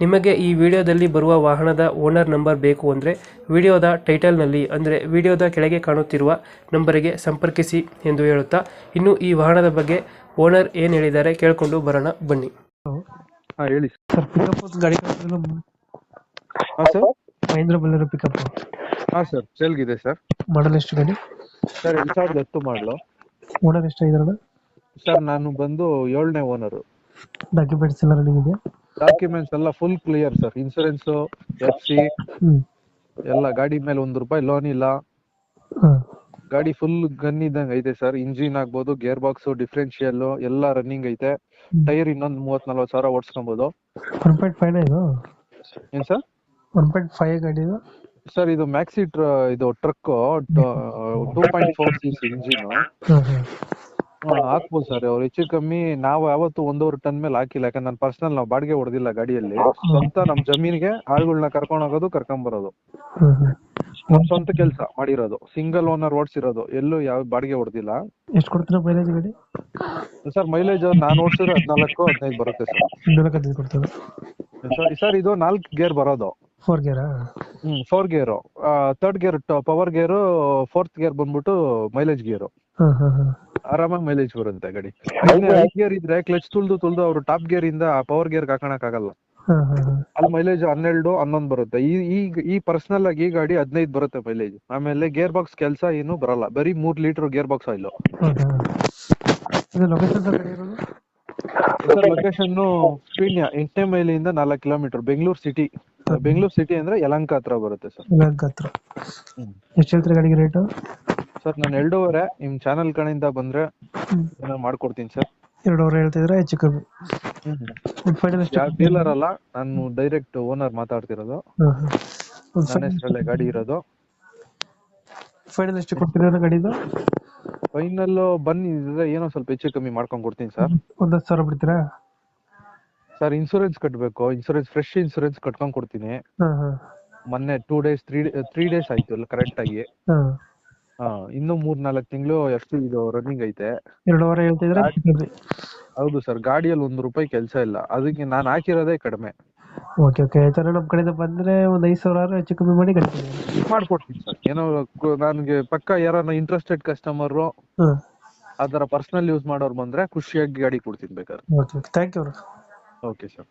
ನಿಮಗೆ ಈ ವಿಡಿಯೋದಲ್ಲಿ ಬರುವ ವಾಹನದ ಓನರ್ ನಂಬರ್ ಬೇಕು ಅಂದರೆ ವಿಡಿಯೋದ ಟೈಟಲ್ನಲ್ಲಿ ಅಂದರೆ ವಿಡಿಯೋದ ಕೆಳಗೆ ಕಾಣುತ್ತಿರುವ ನಂಬರಿಗೆ ಸಂಪರ್ಕಿಸಿ ಎಂದು ಹೇಳುತ್ತಾ ಇನ್ನು ಈ ವಾಹನದ ಬಗ್ಗೆ ಓನರ್ ಏನು ಹೇಳಿದ್ದಾರೆ ಕೇಳಿಕೊಂಡು ಬರೋಣ ಬನ್ನಿ. ಹಾಂ ಹೇಳಿ. ಸರ್ ಪಿಕಪ್ ಗಾಡಿ ಹಾಂ ಸರ್ ಮಹೇಂದ್ರ ಬಲ್ಲರ ಪಿಕಪ್ ಹಾಂ ಸರ್ ಸೇಲ್ಗಿದೆ ಸರ್ ಮಾಡಲ್ ಎಷ್ಟು ಗಾಡಿ? ಸರ್ ಎರಡ್ ಸಾವಿರದ ಹತ್ತು ಮಾಡಲು. ಓನರ್ ಸರ್ ನಾನು ಬಂದು ಏಳನೇ ಓನರು ಡಾಕ್ಯುಮೆಂಟ್ಸ್ ಎಲ್ಲ ರನ್ನಿಂಗ್ ಇದೆಯಾ? ಡಾಕ್ಯುಮೆಂಟ್ಸ್ ಎಲ್ಲ full clear sir insurance F C ಎಲ್ಲ ಗಾಡಿ ಮೇಲೆ ಒಂದ್ ರೂಪಾಯಿ ಲೋನ್ ಇಲ್ಲ. ಗಾಡಿ ಫುಲ್ ಗನ್ ಇದ್ದಂಗೆ ಐತೆ ಸರ್ ಇಂಜಿನ್ ಆಗ್ಬೋದು ಗೇರ್ ಬಾಕ್ಸ್ ಡಿಫ್ರೆನ್ಶಿಯಲ್ ಎಲ್ಲ ರನ್ನಿಂಗ್ ಐತೆ. ಟೈರ್ ಇನ್ನೊಂದು ಮೂವತ್ ನಲ್ವತ್ ಸಾವಿರ ಓಡಿಸ್ಕೊಬೋದು. ಒನ್ ಪಾಯಿಂಟ್ ಫೈವ್ ಇದು? ಏನ್ ಸರ್ ಒನ್ ಪಾಯಿಂಟ್ ಫೈವ್ ಗಾಡಿ ಇದು? ಸರ್ ಇದು ಮ್ಯಾಕ್ಸಿ ಇದು truck two point four C C engine ಹಾಕ್ಬೋದು ಸರ್ ಅವ್ರು ಹೆಚ್ಚು ಕಮ್ಮಿ ನಾವು ಯಾವತ್ತು ಒಂದೂವರೆ ಟನ್ ಮೇಲೆ ಹಾಕಿಲ್ಲ. ಯಾಕಂದ್ರೆ ನಾನು ಪರ್ಸನಲ್ ನಾವು ಬಾಡಿಗೆ ಹೊಡೆದಿಲ್ಲ ಗಾಡಿಯಲ್ಲಿ. ಸ್ವಂತ ನಮ್ ಜಮೀನಿಗೆ ಆಳುಗಳನ್ನ ಕರ್ಕೊಂಡ್ ಹೋಗೋದು ಕರ್ಕೊಂಡ್ ಬರೋದು. ನಮ್ ಸ್ವಂತ ಕೆಲಸ ಮಾಡಿರೋದು. ಸಿಂಗಲ್ ಓನರ್ ಓಡ್ಸಿರೋದು ಎಲ್ಲೂ ಯಾವ ಬಾಡಿಗೆ ಹೊಡೆದಿಲ್ಲ. ಎಷ್ಟು ಕೊಡ್ತೀರಾ ಮೈಲೇಜ್ ಗಾಡಿ? ಸರ್ ಮೈಲೇಜ್ ನಾನು ಓಡಿಸಿದ್ರೆ ಹದಿನಾಲ್ಕು ಹದಿನೈದು ಬರುತ್ತೆ ಸರ್ ನಾಲ್ಕು ಹದಿನೈದು ಕೊಡ್ತದೆ ಸರ್ ಸರ್ ಇದು ನಾಲ್ಕು ಗೇರ್ ಬರೋದು. ಫೋರ್ ಗೇರಾ ಹ್ಮ್ four gear third gear power gear fourth gear ಬಂದ್ಬಿಟ್ಟು ಮೈಲೇಜ್ ಗೇರ್ ಆರಾಮಾಗಿ ಮೈಲೇಜ್ ಬರುತ್ತೆ ಗಾಡಿ. ಗೇರ್ ಇದ್ರೆ ಕ್ಲಚ್ ತುಳ್ದು ತುಳ್ದು ಅವ್ರು ಟಾಪ್ ಗೇರ್ ಇಂದ ಪವರ್ ಗೇರ್ ಹಾಕೋಣಕ್ ಆಗಲ್ಲ. ಅಲ್ಲಿ ಮೈಲೇಜ್ ಹನ್ನೆರಡು ಹನ್ನೊಂದು ಬರುತ್ತೆ. ಈ ಈ ಪರ್ಸನಲ್ ಆಗಿ ಈ ಗಾಡಿ ಹದಿನೈದು ಬರುತ್ತೆ ಮೈಲೇಜ್ ಆಮೇಲೆ ಗೇರ್ ಬಾಕ್ಸ್ ಕೆಲಸ ಏನು ಬರಲ್ಲ. ಬರೀ ಮೂರ್ litre gear box oil location Peenya ಎಂಟನೇ ಮೈಲಿಂದ ನಾಲ್ಕು kilometre Bengaluru city Bengaluru city ಅಂದ್ರೆ ಯಲಂಕ ಹತ್ರ ಬರುತ್ತೆ ಸರ್ ಯಲಂಕ ಹತ್ರ. ಎಷ್ಟು ಹೇಳ್ತೀರಿ ಗಾಡಿಗೆ ರೇಟು ಸರ್ ನಾನು ಎರಡೂವರೆ ನಿಮ್ ಚಾನಲ್ ಕಡೆಯಿಂದ ಬಂದ್ರೆ ನಾನು ಮಾಡ್ಕೊಡ್ತೀನಿ ಸರ್. ಎರಡೂವರೆ ಹೇಳ್ತಿದ್ರೆ ಹೆಚ್ಚು ಕಮ್ಮಿ. ಫೈನಲ್ ಡೀಲರ್ ಅಲ್ಲ ನಾನು ಡೈರೆಕ್ಟ್ ಓನರ್ ಮಾತಾಡ್ತಿರೋದು. ನನ್ನ ಹೆಸರಲ್ಲೇ ಗಾಡಿ ಇರೋದು. ಫೈನಲ್ ಎಷ್ಟು ಕೊಡ್ತೀರಾ ಗಾಡಿದು? ಫೈನಲ್ ಬನ್ನಿ ಇದ್ರೆ ಏನೋ ಸ್ವಲ್ಪ ಹೆಚ್ಚು ಕಮ್ಮಿ ಮಾಡ್ಕೊಂಡು ಕೊಡ್ತೀನಿ ಸರ್. ಒಂದು ಹತ್ತು ಸಾವಿರ ಬಿಡ್ತೀರಾ? ಸರ್ ಇನ್ಸೂರೆನ್ಸ್ ಕಟ್ಟಬೇಕು ಇನ್ಸೂರೆನ್ಸ್ ಫ್ರೆಶ್ ಇನ್ಸೂರೆನ್ಸ್ ಕಟ್ಕೊಂಡು ಕೊಡ್ತೀನಿ. ಮೊನ್ನೆ two days three three days ಆಯ್ತು ಕರೆಕ್ಟ್ ಆಗಿ. ಇನ್ನು ಮೂರ್ ನಾಲ್ಕು ತಿಂಗಳು ಎಷ್ಟು ಇದು ರನ್ನಿಂಗ್ ಐತೆ. ಎರಡೂವರೆ ಹೇಳ್ತಿದ್ರೆ ಹೌದು ಸರ್ ಗಾಡಿಯಲ್ಲಿ ಒಂದ್ ರೂಪಾಯಿ ಕೆಲಸ ಇಲ್ಲ. ಅದಕ್ಕೆ ನಾನು ಹಾಕಿರೋದೇ ಕಡಿಮೆ. ಓಕೆ ಓಕೆ ಆಯ್ತಾರೆ ನಮ್ಮ ಕಡೆಯಿಂದ ಬಂದ್ರೆ ಒಂದು ಐದು ಸಾವಿರ ಆದ್ರೂ ಹೆಚ್ಚು ಕಮ್ಮಿ ಮಾಡಿ ಕಳಿಸ್ತೀನಿ ಕೊಡಿ ಮಾಡ್ಕೊಡ್ತೀನಿ ಸರ್. ಏನೋ ನನಗೆ ಪಕ್ಕ ಯಾರನ್ನ ಇಂಟ್ರೆಸ್ಟೆಡ್ ಕಸ್ಟಮರ್ ಆ ಥರ ಪರ್ಸನಲ್ ಯೂಸ್ ಮಾಡೋರು ಬಂದ್ರೆ ಖುಷಿಯಾಗಿ ಗಾಡಿ ಕೊಡ್ತೀನಿ ಬೇಕಾದ್ರೆ. Okay thank you okay sir